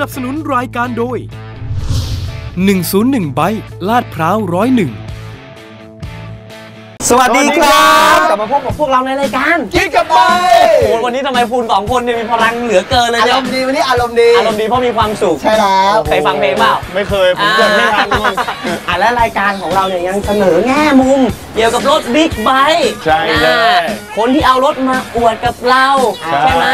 สนับสนุนรายการโดย 101ไบค์ลาดพร้าวร้อยหนึ่ง สวัสดีครัสวัสดีครับบกลับมาพบกับพวกเราในรายการกิ๊กกับไปโอ้โหวันนี้ทำไมคุณสองคนเนี่ยมีพลังเหลือเกินเลยอาเนี่รยมณ์ดีวันนี้อารมณ์ดีอารมณ์ดีเพราะมีความสุขใช่แล้วเคยฟังเพลงเปล่าไม่เคย ผมเกิดไม่ทันนู่นอะและรายการของเราเนี่ยยังเสนอแง่มุม เกี่ยวกับรถบิ๊กไบค์ใช่เลยอ่าคนที่เอารถมาอวดกับเราใช่ ใช่ไหม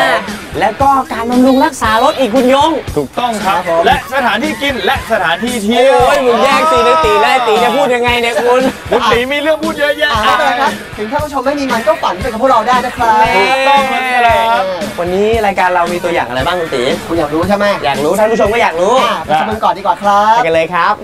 แล้วก็การบำรุงรักษารถอีกคุณยง ถูกต้องครับ ครับผม และสถานที่กินและสถานที่เที่ยวโอ้ยมึงแย่งตีในตีและไอ้ตีจะพูดยังไงเนี่ยคุณ คุณตีมีเรื่องพูดเยอะแยะอ่าไม่เป็นไรครับ ถึงท่านผู้ชมไม่มีมันก็ฝันไปกับพวกเราได้นะครับถูกต้องครับวันนี้รายการเรามีตัวอย่างอะไรบ้างคุณตีคุณอยากรู้ใช่ไหมอยากรู้ท่านผู้ชมก็อยากรู้อ่าไปชมกันก่อนดีกว่าครับไปกันเลยครับ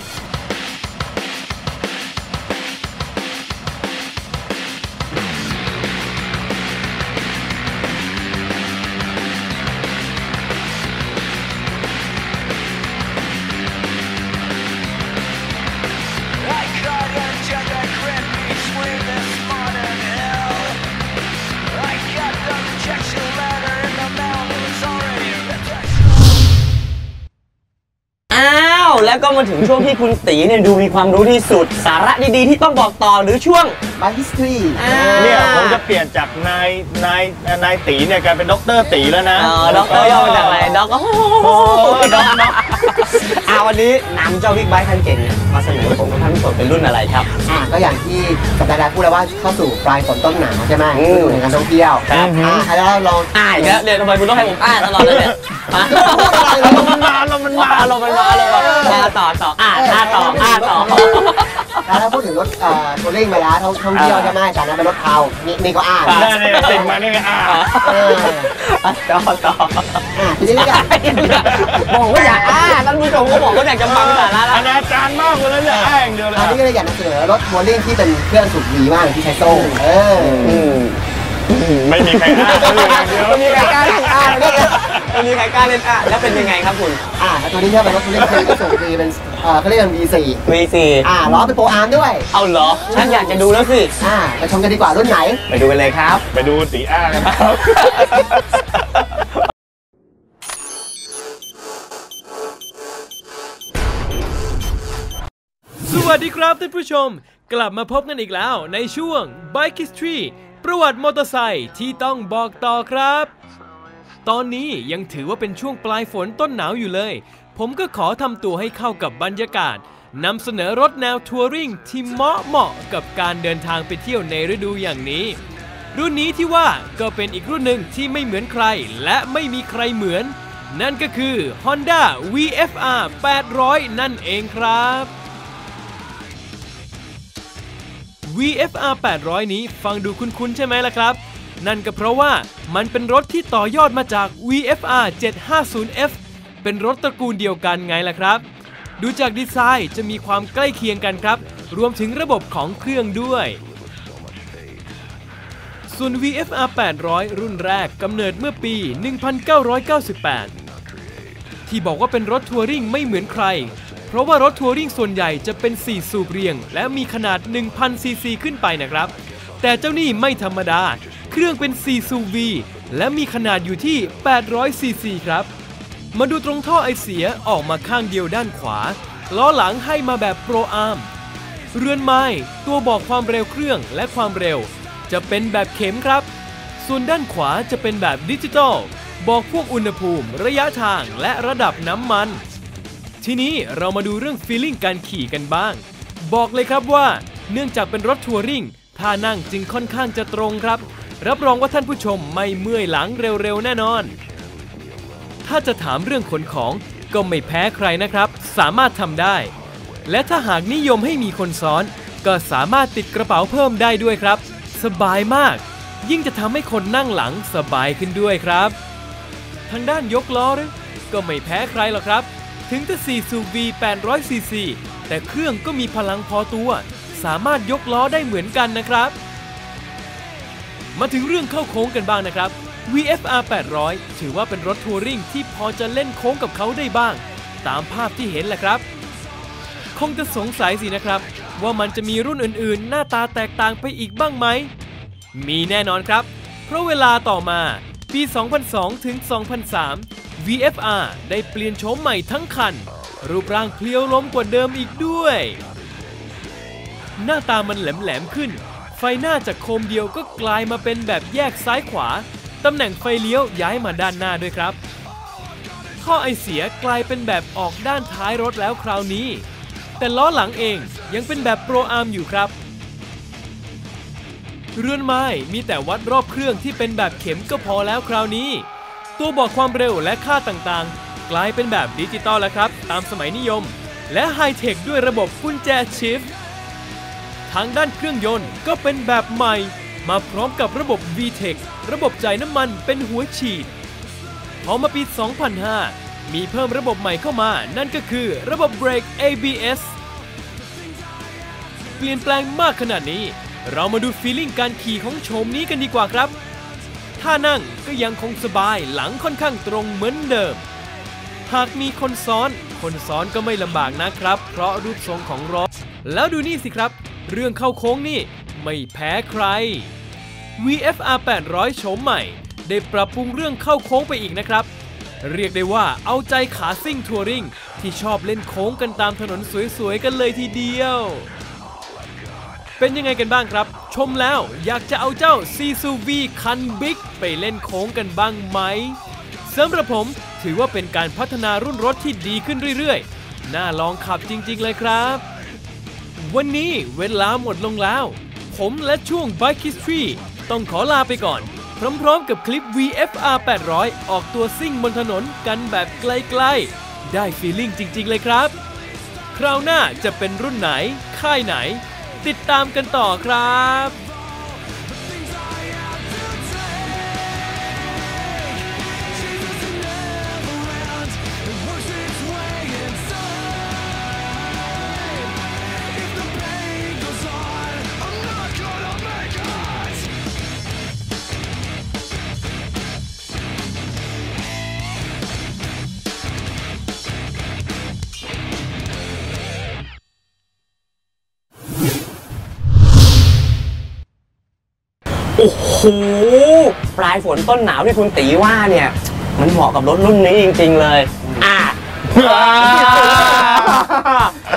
แล้วก็มาถึงช่วงที่คุณตีเนี่ยดูมีความรู้ที่สุด สาระดีๆ ที่ต้องบอกต่อหรือช่วงมา history เนี่ยผมจะเปลี่ยนจากนายนายนายตีเนี่ยกลายเป็นด็อกเตอร์ตีแล้วนะเออด็อกเตอร์ย่อมาจากอะไรด็อกโอ้โหด็อกด็อกอ่าวันนี้นำเจ้าบิ๊กไบค์คันเก่งเนี่ยมาเสนอผมกับท่านผู้ชมเป็นรุ่นอะไรครับ อ่าก็อย่างที่สัปดาห์แรกพูดแล้วว่าเข้าสู่ปลายฝนต้นหนาวใช่ไหมอืม ฤดูแห่งการท่องเที่ยวครับอ่าแล้วลองอ่าอีกแล้วเดี๋ยวทำไมคุณต้องให้ผมอ่านตลอดเลยเนี่ย อะมันมาลมมันมาอารมณ์มันมาอารมณ์มันมาอ่าต่อต่ออ่าอ่าต่ออ่าต่อแล้วถ้าพูดถึงรถเอ่อทัวริงไปแล้วท่องท่องเที่ยวใช่ไหมแต่นั้นเป็นรถเทานี่นี่ก็อ่านได้เลยติดมานี่ไงอ่าเอออะต่อต่อทีนี้ก็บอกว่าอยากอ่าท่านผู้ชมก็บอกว่าอยากจะฟังสาระแล้วนาจารย์มากเลยเนี่ยอ้างเดียวเลยอันนี้ก็เลยอยากนำเสนอรถทัวริงที่เป็นเครื่องสูบดีมากที่ใช้โซ่เออ ไม่มีใครอ้างเลยอย่างเดียวมันมีใครกล้าเล่นอะมันมีใครกล้าเล่นอะแล้วเป็นยังไงครับคุณอ่าแล้วตัวนี้เนี่ยเป็นรถทัวริงเครื่องสูบดีเป็นเอ่อเขาเรียกว่า V4 V4 อ่าล้อเป็นโปรอาร์มด้วย เอาเหรอฉันอยากจะดูแล้วสิอ่าไปชมกันดีกว่ารุ่นไหน ไปดูกันเลยครับ ไปดูตีอ้างกันครับสวัสดีครับท่านผู้ชม กลับมาพบกันอีกแล้วในช่วง Bike History ประวัติมอเตอร์ไซค์ที่ต้องบอกต่อครับ ตอนนี้ยังถือว่าเป็นช่วงปลายฝนต้นหนาวอยู่เลย ผมก็ขอทำตัวให้เข้ากับบรรยากาศนำเสนอรถแนวทัวริงที่เหมาะเหมาะกับการเดินทางไปเที่ยวในฤดูอย่างนี้ รุ่นนี้ที่ว่าก็เป็นอีกรุ่นหนึ่งที่ไม่เหมือนใคร และไม่มีใครเหมือน นั่นก็คือ Honda VFR 800 นั่นเองครับ VFR 800 นี้ฟังดูคุ้นๆใช่ไหมล่ะครับ นั่นก็เพราะว่ามันเป็นรถที่ต่อยอดมาจาก VFR 750F เป็นรถตระกูลเดียวกันไงล่ะครับ ดูจากดีไซน์จะมีความใกล้เคียงกันครับ รวมถึงระบบของเครื่องด้วย ส่วน VFR 800 รุ่นแรกกำเนิดเมื่อปี 1998 ที่บอกว่าเป็นรถทัวริงไม่เหมือนใคร เพราะว่ารถทัวริงส่วนใหญ่จะเป็น 4 สูบเรียง และมีขนาด 1,000ซีซีขึ้นไปนะครับ แต่เจ้านี่ไม่ธรรมดา เครื่องเป็น 4 สูบ V และมีขนาดอยู่ที่ 800ซีซีครับ มาดูตรงท่อไอเสียออกมาข้างเดียวด้านขวา ล้อหลังให้มาแบบโปรอาร์ม เรือนไม้ตัวบอกความเร็วเครื่องและความเร็ว จะเป็นแบบเข็มครับ ส่วนด้านขวาจะเป็นแบบดิจิตอลบอกพวกอุณหภูมิ ระยะทางและระดับน้ำมัน ทีนี้เรามาดูเรื่องฟีลลิ่งการขี่กันบ้าง บอกเลยครับว่า เนื่องจากเป็นรถทัวริงท่านั่งจึงค่อนข้างจะตรงครับ รับรองว่าท่านผู้ชมไม่เมื่อยหลังเร็วๆ แน่นอน ถ้าจะถามเรื่องขนของก็ไม่แพ้ใครนะครับ สามารถทำได้ และถ้าหากนิยมให้มีคนซ้อน ก็สามารถติดกระเป๋าเพิ่มได้ด้วยครับ สบายมาก ยิ่งจะทำให้คนนั่งหลังสบายขึ้นด้วยครับ ทางด้านยกล้อหรือก็ไม่แพ้ใครหรอกครับ ถึงจะ4สูบ V 800ซีซีแต่เครื่องก็มีพลังพอตัว สามารถยกล้อได้เหมือนกันนะครับ มาถึงเรื่องเข้าโค้งกันบ้างนะครับ VFR 800 ถือว่าเป็นรถทัวริงที่พอจะเล่นโค้งกับเขาได้บ้าง ตามภาพที่เห็นแหละครับ คงจะสงสัยสินะครับ ว่ามันจะมีรุ่นอื่นๆ หน้าตาแตกต่างไปอีกบ้างไหม มีแน่นอนครับ เพราะเวลาต่อมา ปี 2002 ถึง 2003 VFR ได้เปลี่ยนโฉมใหม่ทั้งคัน รูปร่างเพลียวล้มกว่าเดิมอีกด้วย หน้าตามันแหลมๆขึ้น ไฟหน้าจากโคมเดียวก็กลายมาเป็นแบบแยกซ้ายขวา ตำแหน่งไฟเลี้ยวย้ายมาด้านหน้าด้วยครับท่อไอเสียกลายเป็นแบบออกด้านท้ายรถแล้วคราวนี้ แต่ล้อหลังเองยังเป็นแบบโปรอาร์มอยู่ครับ เรือนไม้มีแต่วัดรอบเครื่องที่เป็นแบบเข็มก็พอแล้วคราวนี้ ตัวบอกความเร็วและค่าต่างๆ กลายเป็นแบบดิจิตอลแล้วครับ ตามสมัยนิยม และไฮเทคด้วยระบบกุญแจชิฟต์ทางด้านเครื่องยนต์ก็เป็นแบบใหม่ มาพร้อมกับระบบ VTEC ระบบจ่ายน้ำมันเป็นหัวฉีด พอมาปี 2005 มีเพิ่มระบบใหม่เข้ามา นั่นก็คือระบบเบรก ABS เปลี่ยนแปลงมากขนาดนี้ เรามาดูฟีลิ่งการขี่ของโฉมนี้กันดีกว่าครับ ท่านั่งก็ยังคงสบายหลังค่อนข้างตรงเหมือนเดิม หากมีคนซ้อน คนซ้อนก็ไม่ลำบากนะครับ เพราะรูปทรงของรถ แล้วดูนี่สิครับ เรื่องเข้าโค้งนี่ ไม่แพ้ใคร VFR 800โฉมใหม่ ได้ปรับปรุงเรื่องเข้าโค้งไปอีกนะครับ เรียกได้ว่าเอาใจขาซิ่งทัวริงที่ชอบเล่นโค้งกันตามถนนสวยๆกันเลยทีเดียว เป็นยังไงกันบ้างครับ ชมแล้วอยากจะเอาเจ้า c ีซูวีคันบิ๊กไปเล่นโค้งกันบ้างไหมสำหรับผมถือว่าเป็นการพัฒนารุ่นรถที่ดีขึ้นเรื่อยๆ น่าลองขับจริงๆเลยครับ วันนี้เวลาหมดลงแล้ว ผมและช่วง Bike History ต้องขอลาไปก่อน พร้อมๆกับคลิป VFR 800 ออกตัวซิ่งบนถนนกันแบบไกลๆ ได้ฟีลลิ่งจริงๆเลยครับ คราวหน้าจะเป็นรุ่นไหน ค่ายไหน ติดตามกันต่อครับ โอ้โหปลายฝนต้นหนาวที่คุณตีว่าเนี่ย มันเหมาะกับรถรุ่นนี้จริง ๆ เลย อะ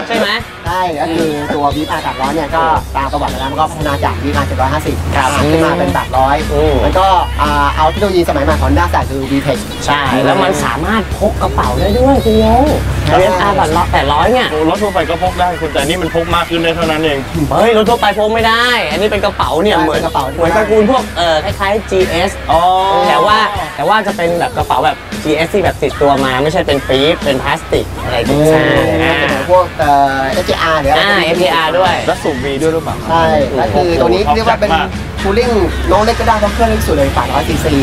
ใช่ไหมใช่ ก็คือตัววีพา800เนี่ยก็ตามประวัติแล้วมันก็พัฒนาจากวีพา750ครับขึ้นมาเป็นอืม800มันก็อ่าเอาเทคโนโลยีสมัยใหม่ของด้านใส่คือ VTEC ใช่ แล้วมันสามารถพกกระเป๋าได้ด้วยคุณโยงใช่เรียนอาบัตรแปดร้อยเนี่ยโอ้รถทั่วไปก็พกได้คุณแต่นี่มันพกมากขึ้นได้เท่านั้นเองเฮ้ยรถทั่วไปพกไม่ได้ อันนี้เป็นกระเป๋าเนี่ยใช่เหมือนเป็นกระเป๋าเหมือนตระกูลพวกเอ่อคล้ายๆ GS อ๋อแต่ว่าแต่ว่าจะเป็นแบบกระเป๋าแบบ GS ที่แบบติดตัวมาไม่ใช่เป็นปี๊บเป็นพลาสติกอะไรอย่างเงี้ยใช่อ่าจะเป็น พวกเอ่อ FJR หรืออะไรอ่า พวกนี้ FPR ด้วย แล้วสูบวีด้วยหรือเปล่าใช่ แล้วคือตัวนี้เรียกว่าเป็นมากทูริ่งน้องเล็กก็ได้เพราะเครื่องเล็กสุดเลย800ซีซี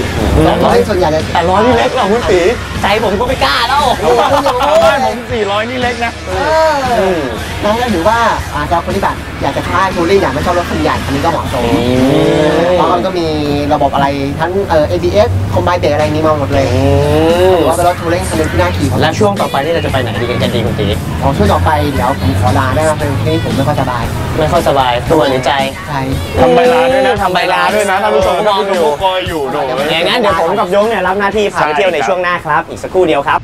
แล้วทูริ่งส่วนใหญ่เนี่ยแต่ร้อยนี่เล็กเหรอคุณตีใจผมก็ไม่กล้าแล้วโอ้โหบ้านผม400 นี่เล็กนะเออนั่นก็ถือว่าอาจจะคนที่แบบอยากจะท้าทูริ่งอยากไม่ชอบรถคันใหญ่คันนี้ก็เหมาะสมเพราะมันก็มีระบบอะไรทั้งเอ่อ ABS คอมไบเบรกอะไรนี้มาหมดเลยถือว่าเป็นรถทูริ่งคันหนึงที่น่าขี่ของแล้วช่วงต่อไปนี่เราจะไปไหนดีกันดีคุณตีของช่วงต่อไปเดี๋ยวผมขอลาได้ไหมเป็นที่ผมไม่ค่อยสบายไม่ค่อยสบายตัวหรือใจใช่ทำใบลาด้วยนะทำใบลาด้วยนะท่านผู้ชมเออถ้าคุณดูคอยอยู่โดอย่างนั้นเดี๋ยวผมกับยงเนี่ยรับหน้าที่พาไปเที่ยวในช่วงหน้าครับ อีกสักครู่เดียวครับ